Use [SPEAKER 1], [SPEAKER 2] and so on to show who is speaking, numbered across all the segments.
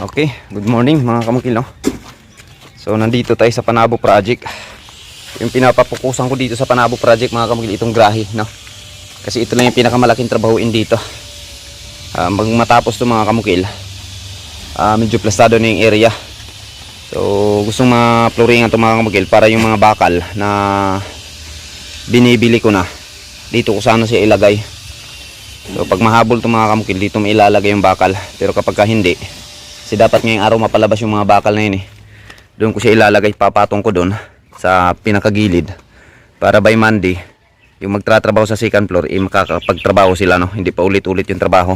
[SPEAKER 1] Okay, good morning mga kamukil no. So nandito tayo sa Panabo Project. Yung pinapapukusan ko dito sa Panabo Project mga kamukil itong grahe no. Kasi ito lang yung pinakamalaking trabahuin dito. Mag matapos to mga kamukil. ah, medyo plastado na yung area. So gustong ma-flooringan to mga kamukil para yung mga bakal na binibili ko na dito ko sana siya ilagay. So pag mahabol to mga kamukil dito may ilalagay yung bakal. Pero kapag ka hindi, kasi dapat ngayong araw mapalabas yung mga bakal na yun eh. Doon ko siya ilalagay, papatong ko doon sa pinakagilid. Para by Monday, yung magtratrabaho sa second floor, eh, makakapagtrabaho sila, no? Hindi pa ulit-ulit yung trabaho.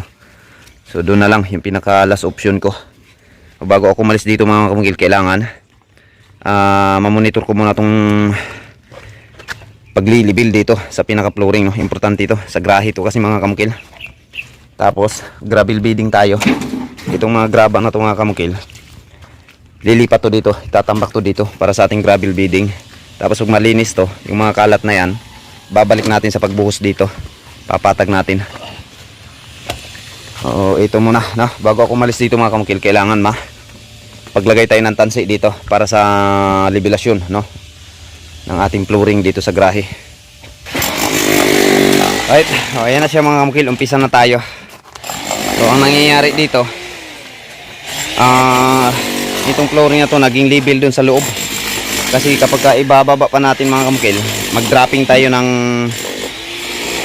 [SPEAKER 1] So doon na lang, yung pinaka last option ko. Bago ako malis dito mga kamugil, kailangan ah mamonitor ko muna tong paglilibil dito sa pinaka flooring, no? Importante ito, sa grahe ito kasi mga kamukil. Tapos, gravel beading tayo. Itong mga graba na ito mga kamukil. Lilipat to dito, itatambak to dito para sa ating gravel beading. Tapos pag malinis to, yung mga kalat na yan, babalik natin sa pagbuhos dito. Papatag natin. Oo, ito muna, no? Bago ako malis dito mga kamukil, kailangan ma paglagay tayo ng tansi dito para sa libilasyon, no? ng ating flooring dito sa grahe. Right, o, ayan na siya mga kamukil, umpisa na tayo. So ang nangyayari dito, ah itong flooring na to naging level dun sa loob. Kasi kapag ka ibababa pa natin mga kamukil, mag-dropping tayo ng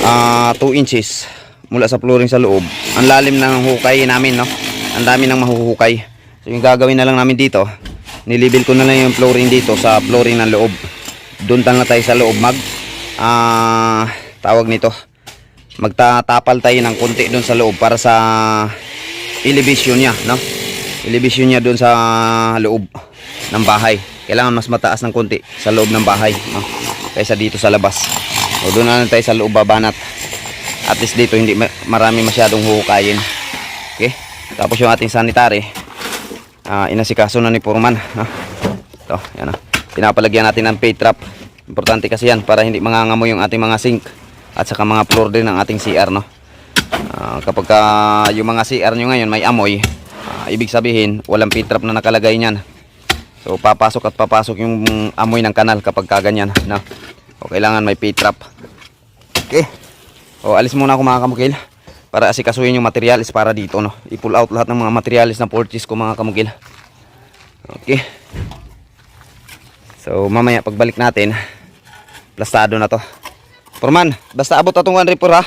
[SPEAKER 1] ah 2 inches mula sa flooring sa loob. Ang lalim ng hukay namin, no? Ang dami nang mahuhukay. So yung gagawin na lang namin dito, nilibel ko na lang yung flooring dito sa flooring ng loob. Doon lang tayo sa loob mag ah tawag nito. Magtatapal tayo ng konti doon sa loob para sa elevation niya, no? Elevation niya doon sa loob ng bahay. Kailangan mas mataas ng konti sa loob ng bahay, no? Kaysa dito sa labas. O doon na lang tayo sa loob babanat. At least dito hindi ma- marami masyadong huhukayin. Okay? Tapos yung ating sanitary, ah inasikaso na ni Purman, no? Ito, yan na. Pinapalagyan natin ng pay trap. Importante kasi yan para hindi mangangamoy yung ating mga sink at saka mga floor din ng ating CR, no? Ah, kapag ka yung mga CR nyo ngayon may amoy, ibig sabihin walang pay trap na nakalagay niyan. So papasok at papasok yung amoy ng kanal kapag kaganyan, no? O kailangan may pay trap. Okay. O alis muna ako mga kamukil para asikasuhin yung materials para dito, no? I-pull out lahat ng mga materials na purchase ko mga kamukil. Okay. So mamaya pagbalik natin, plastado na to. Forman, basta abot na itong 1 repair ha.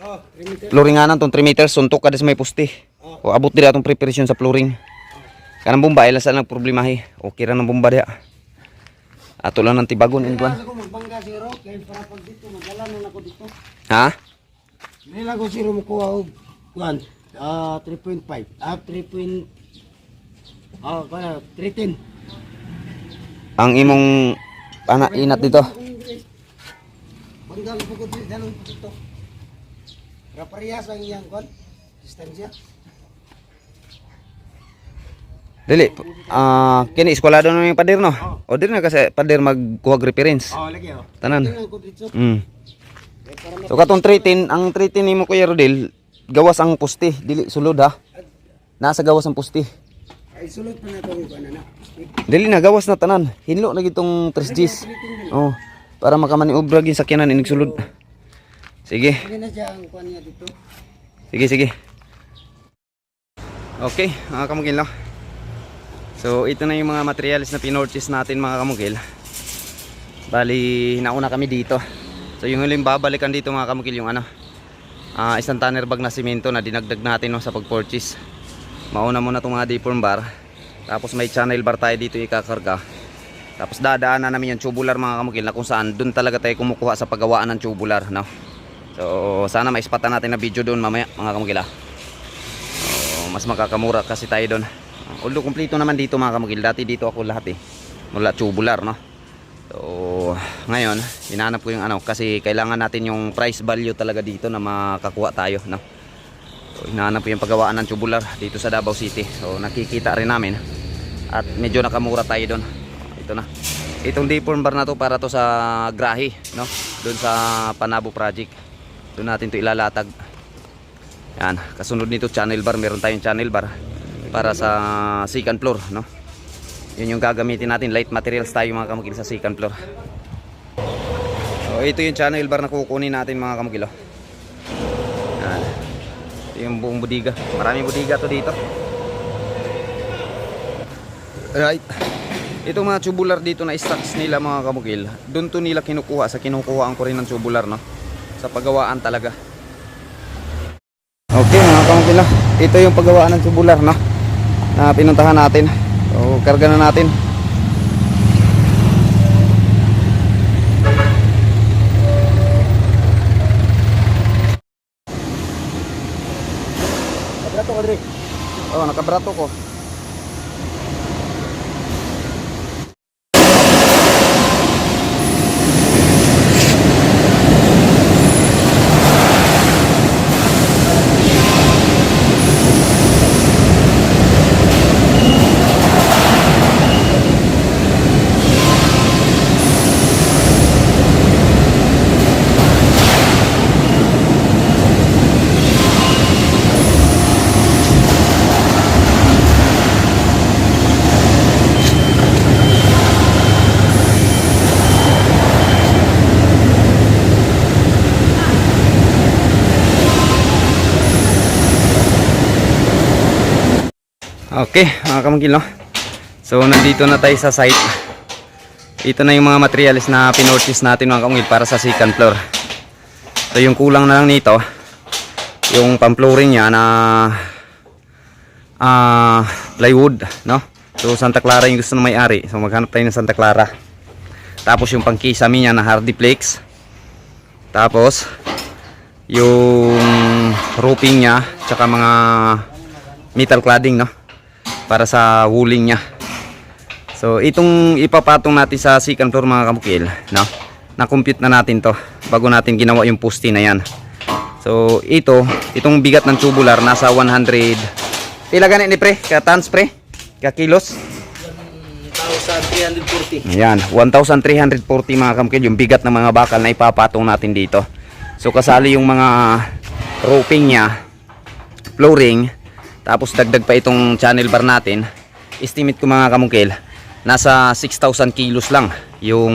[SPEAKER 2] Oh, perimeter.
[SPEAKER 1] Flooring nga tong 3 meters, suntok ka sa may pusti. O abot dira atong preparation sa flooring. Kanang bomba, ilan sa lang problema hi. Okay ra ng bomba diha. Ato lang ng tibagon in
[SPEAKER 2] ako dito.
[SPEAKER 1] Ha?
[SPEAKER 2] Nila ko zero mo kuha og kuan. Ah 3.5. Ah 3. point- Ah, kaya 310.
[SPEAKER 1] Ang imong ana inat dito.
[SPEAKER 2] Banggal ko ko dito dalon ko dito. Para parehas ang iyang kuan. Distansya.
[SPEAKER 1] Dili. Ah, kini eskwelado na yung pader no. O dir na kasi pader magkuha og reference.
[SPEAKER 2] Oh, lagi oh.
[SPEAKER 1] Tanan. Mm. So katong 310, ang 310 nimo Kuya Rodel, gawas ang pusti, dili sulod ha. Nasa gawas ang pusti.
[SPEAKER 2] ay sulod pa na to kuan na.
[SPEAKER 1] Dili na gawas na tanan. Hinlo na gitong 3Gs. Oh, para makamaniobra gin sakyanan inig sulod. Sige, sige, sige. Okay, mga kamugil no. So, ito na yung mga materials na pinorchase natin mga kamugil. Bali, nauna kami dito. So, yung huling babalikan dito mga kamugil yung ano, ah isang tanner bag na simento na dinagdag natin no, sa pag-purchase. Mauna muna itong mga deform bar. Tapos may channel bar tayo dito ikakarga. Tapos dadaanan namin yung tubular mga kamukil na kung saan doon talaga tayo kumukuha sa paggawaan ng tubular. No? So sana maispatan natin na video doon mamaya mga kamukil ah. So, mas makakamura kasi tayo doon. Although kumpleto naman dito mga kamukil. Dati dito ako lahat eh. Mula tubular no. So ngayon hinanap ko yung ano kasi kailangan natin yung price value talaga dito na makakuha tayo no. So, hinahanap ko yung paggawaan ng tubular dito sa Davao City. So, nakikita rin namin. At medyo nakamura tayo doon. Ito na. Itong deform bar na to para to sa grahe, no? Doon sa Panabo Project. Doon natin to ilalatag. Yan. Kasunod nito channel bar. Meron tayong channel bar. Para sa second floor, no? Yun yung gagamitin natin, light materials tayo mga kamukil sa second floor. So, ito yung channel bar na kukunin natin mga kamukil. oh. Ito yung buong budiga. Maraming budiga to dito. Right. Itong mga tubular dito na stocks nila mga kamukil, doon to nila kinukuha sa kinukuhaan ko rin ng tubular no. Sa paggawaan talaga. Okay mga kamukil, ito yung paggawaan ng tubular no. Na pinuntahan natin. So, karga na natin. Oh, nakabrato ko. Okay, mga kamagil, no? So, nandito na tayo sa site. Ito na yung mga materials na pinorchase natin mga kamagil para sa second floor. So, yung kulang na lang nito, yung pang-flooring niya na ah plywood, no? So, Santa Clara yung gusto ng may-ari. So, maghanap tayo ng Santa Clara. Tapos, yung pang-kisame niya na Hardiplex. Tapos, yung roofing niya, tsaka mga metal cladding, no? Para sa wooling niya. So, itong ipapatong natin sa second floor mga kamukil, no? Na-compute na natin to bago natin ginawa yung poste na yan. So, ito, itong bigat ng tubular nasa 100 Pila ganit ni pre? Ka tons pre? Ka kilos?
[SPEAKER 2] 1,340.
[SPEAKER 1] Ayan, 1,340 mga kamukil yung bigat ng mga bakal na ipapatong natin dito. So, kasali yung mga roofing niya, flooring, tapos dagdag pa itong channel bar natin. Estimate ko mga kamungkil, nasa 6,000 kilos lang yung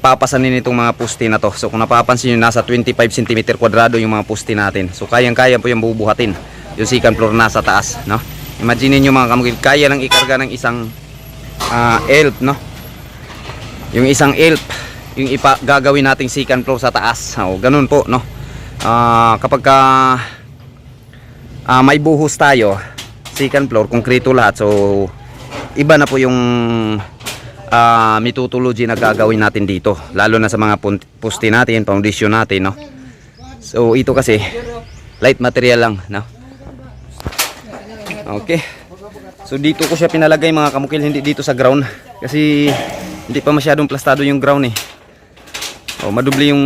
[SPEAKER 1] papasanin itong mga puste na to. So kung napapansin nyo, nasa 25 cm kwadrado yung mga puste natin. So kayang-kaya po yung bubuhatin. Yung second floor nasa taas, no? Imagine nyo mga kamungkil, kaya lang ikarga ng isang ah, elf, no? Yung isang elf, yung ipa gagawin nating second floor sa taas. O, ganun po, no? Ah, kapag ka ah, may buhos tayo. Second floor konkreto lahat. So iba na po yung ah, methodology na gagawin natin dito. Lalo na sa mga puste natin foundation natin no? So ito kasi light material lang no? Okay. So dito ko siya pinalagay mga kamukil hindi dito sa ground. Kasi hindi pa masyadong plastado yung ground eh. Oh, madubli yung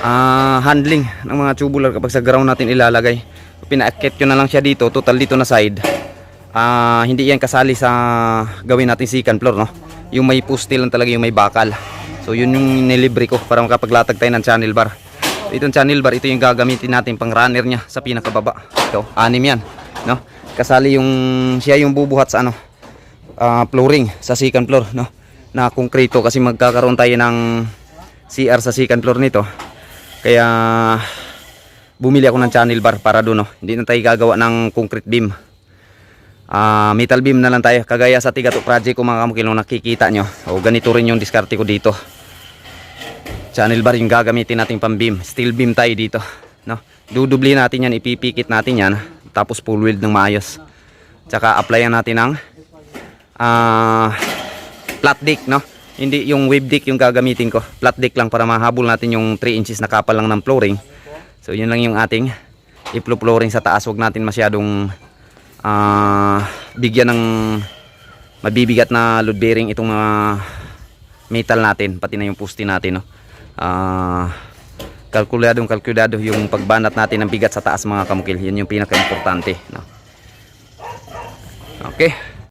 [SPEAKER 1] ah, handling ng mga tubular kapag sa ground natin ilalagay. Pinaakit ko na lang siya dito, total dito na side. Ah, hindi yan kasali sa gawin natin second floor, no? Yung may poste lang talaga yung may bakal. So yun yung nilibre ko para makapaglatag tayo ng channel bar. Itong channel bar, ito yung gagamitin natin pang runner niya sa pinakababa. Ito, anim yan, no? Kasali yung siya yung bubuhat sa ano, ah, flooring sa second floor, no? Na konkreto kasi magkakaroon tayo ng CR sa second floor nito. Kaya bumili ako ng channel bar para doon. No? Hindi na tayo gagawa ng concrete beam. Ah, metal beam na lang tayo. Kagaya sa Tigato project ko mga kamukil nung nakikita nyo. O ganito rin yung diskarte ko dito. Channel bar yung gagamitin nating pang beam. Steel beam tayo dito. No? Dudubli natin yan, ipipikit natin yan. Tapos full weld ng maayos. Tsaka applyan natin ng ah, flat deck, no? Hindi yung wave deck yung gagamitin ko. Flat deck lang para mahabol natin yung 3 inches na kapal lang ng flooring. So yun lang yung ating iplo flooring sa taas. Huwag natin masyadong ah, bigyan ng mabibigat na load bearing itong mga metal natin. Pati na yung poste natin. No? Ah, kalkuladong kalkulado yung pagbanat natin ng bigat sa taas mga kamukil. Yun yung pinaka-importante. No? Okay.